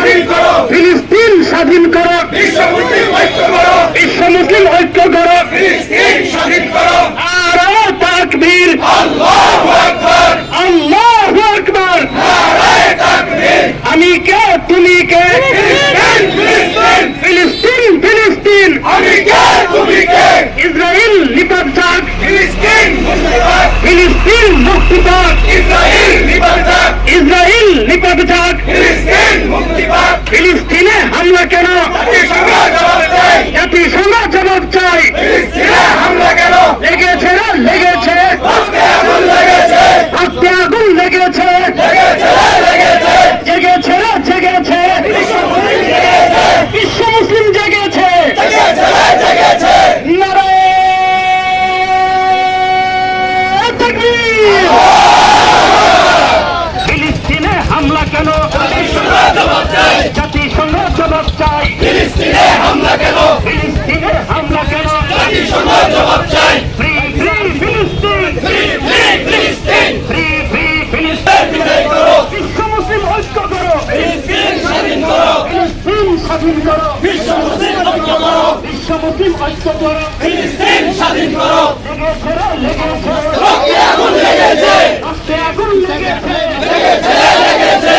স্বাধীন করো। বিশ্ব মুসলিম ঐক্য করো। ফিলিস্তিন আরও তাকবীর আল্লাহু আকবার। আমি কে? তুমি কে? ফিলিস্তিন ফিলিস্তিন। ফিলিস্তিন ফিলিস্তিন। আমি কে? তুমি কে? ইসরায়েল যাক ফিলিস্তিন ফিলিস্তিন মুক্তি পাক ইসরায়েল নিবারদার ইসরায়েল নিপাত যাক ফিলিস্তিন মুক্তিবাদ ফিলিস্তিনে হামলা কেন জাতিসংঘ জবাব চাই জাতিসংঘ জবাব চাই ফিলিস্তিনে হামলা কেন লেগেছে না লেগেছে রক্তে আগুন লেগেছে হাতে আগুন লেগেছে লেগেছে লেগেছে জেগেছে না জেগেছে বিশ্ব মুসলিম জেগেছে বিশ্ব মুসলিম জেগেছে জেগেছে জেগেছে নারায়ণ তাকবীর! ফিলিস্তিনে হামলা কেন জাতিসংঘ জবাব চাই জাতিসংঘ জবাব চাই ফিলিস্তিনে হামলা কেন ফিলিস্তিনে হামলা কেন জাতিসংঘ জবাব চাই ফ্রি ফ্রি ফিলিস্তিন ফ্রি ফ্রি ফিলিস্তিন বিদায় করো বিশ্ব মুসলিম ঐক্য করো ফিলিস্তিন স্বাধীন করো ফিলিস্তিন স্বাধীন করো বিশ্ব মুসলিম ঐক্য করো আগুন লেগেছে রক্তে আগুন লেগেছে লেগেছে জেগেছে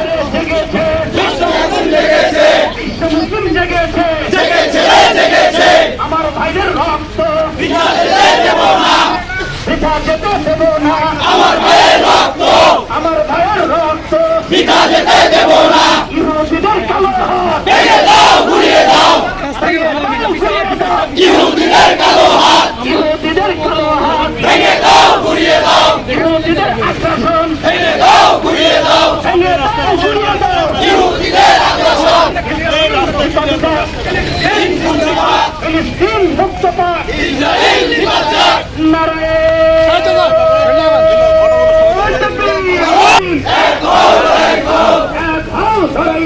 রে, জেগেছে রক্তে আগুন লেগেছে বিশ্ব মুসলিম জেগেছে জেগেছে জেগেছে আমার ভাইদের রক্ত বিনা যেতে দেব না পিতা যেতে দেব না আমার ভাইয়ের রক্ত। আমার ভাইয়ের রক্ত। বিনা যেতে দেব না। ইহুদিদের কালো হাত। ভেঙে দাও ঘুরিয়ে দাও। ইহুদিদের কালো হাত। ইহুদিদের কালো হাত। ভেঙে দাও ঘুরিয়ে দাও। ইহুদিদের আগ্রাসন। ভেঙে দাও ঘুরিয়ে দাও। ভেঙে দাও ঘুরিয়ে দাও। ইহুদিদের আগ্রাসন। ফিলিস্তিন লড়াই